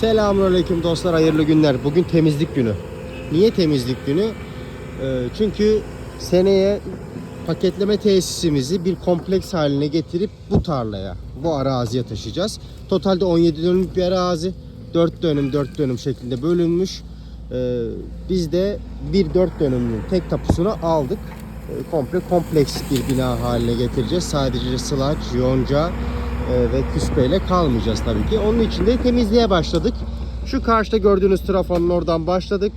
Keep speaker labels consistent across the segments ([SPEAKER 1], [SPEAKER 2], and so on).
[SPEAKER 1] Selamünaleyküm dostlar, hayırlı günler. Bugün temizlik günü. Niye temizlik günü? Ee, çünkü seneye paketleme tesisimizi bir kompleks haline getirip bu tarlaya, bu araziye taşıyacağız. Totalde 17 dönümlük bir arazi. 4 dönüm 4 dönüm şeklinde bölünmüş. Ee, biz de bir 4 dönümlük tek tapusunu aldık. Ee, komple kompleks bir bina haline getireceğiz. Sadece sılaç, yonca, ve küspeyle kalmayacağız tabii ki. Onun için de temizliğe başladık. Şu karşıda gördüğünüz trafonun oradan başladık.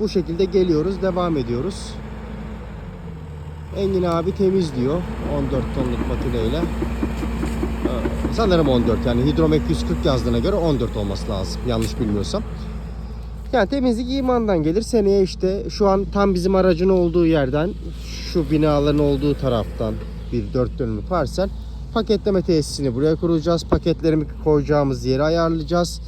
[SPEAKER 1] Bu şekilde geliyoruz, devam ediyoruz. Engin abi temizliyor 14 tonluk makineyle. Ee, Sanırım 14 yani hidromek 140 yazdığına göre 14 olması lazım yanlış bilmiyorsam. Yani temizlik imandan gelir. Seneye işte şu an tam bizim aracın olduğu yerden şu binaların olduğu taraftan bir dört dönümlük parsel paketleme tesisini buraya kuracağız. Paketlerimi koyacağımız yeri ayarlayacağız.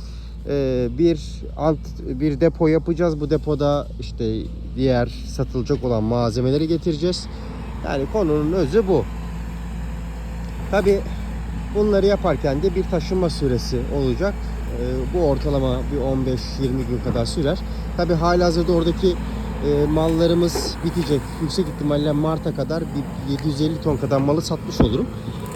[SPEAKER 1] Ee, bir ant bir depo yapacağız. Bu depoda işte diğer satılacak olan malzemeleri getireceğiz. Yani konunun özü bu. Tabi bunları yaparken de bir taşınma süresi olacak. Ee, bu ortalama bir 15-20 gün kadar sürer. Tabi halihazırda oradaki e, mallarımız bitecek. Yüksek ihtimalle Mart'a kadar bir 750 ton kadar malı satmış olurum.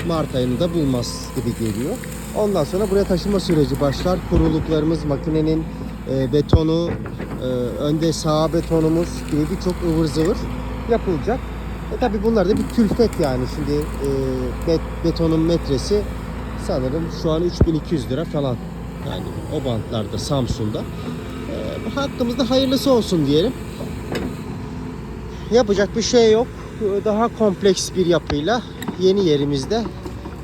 [SPEAKER 1] Mart ayında bulmaz gibi geliyor. Ondan sonra buraya taşıma süreci başlar. Kuruluklarımız, makinenin e, betonu, e, önde sağ betonumuz gibi birçok ıvır zıvır yapılacak. E tabi bunlar da bir külfet yani. Şimdi e, bet- betonun metresi sanırım şu an 3200 lira falan. Yani o bantlarda Samsun'da. E, hakkımızda hayırlısı olsun diyelim. Yapacak bir şey yok. Daha kompleks bir yapıyla yeni yerimizde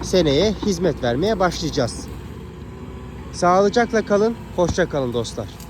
[SPEAKER 1] seneye hizmet vermeye başlayacağız. Sağlıcakla kalın, hoşça kalın dostlar.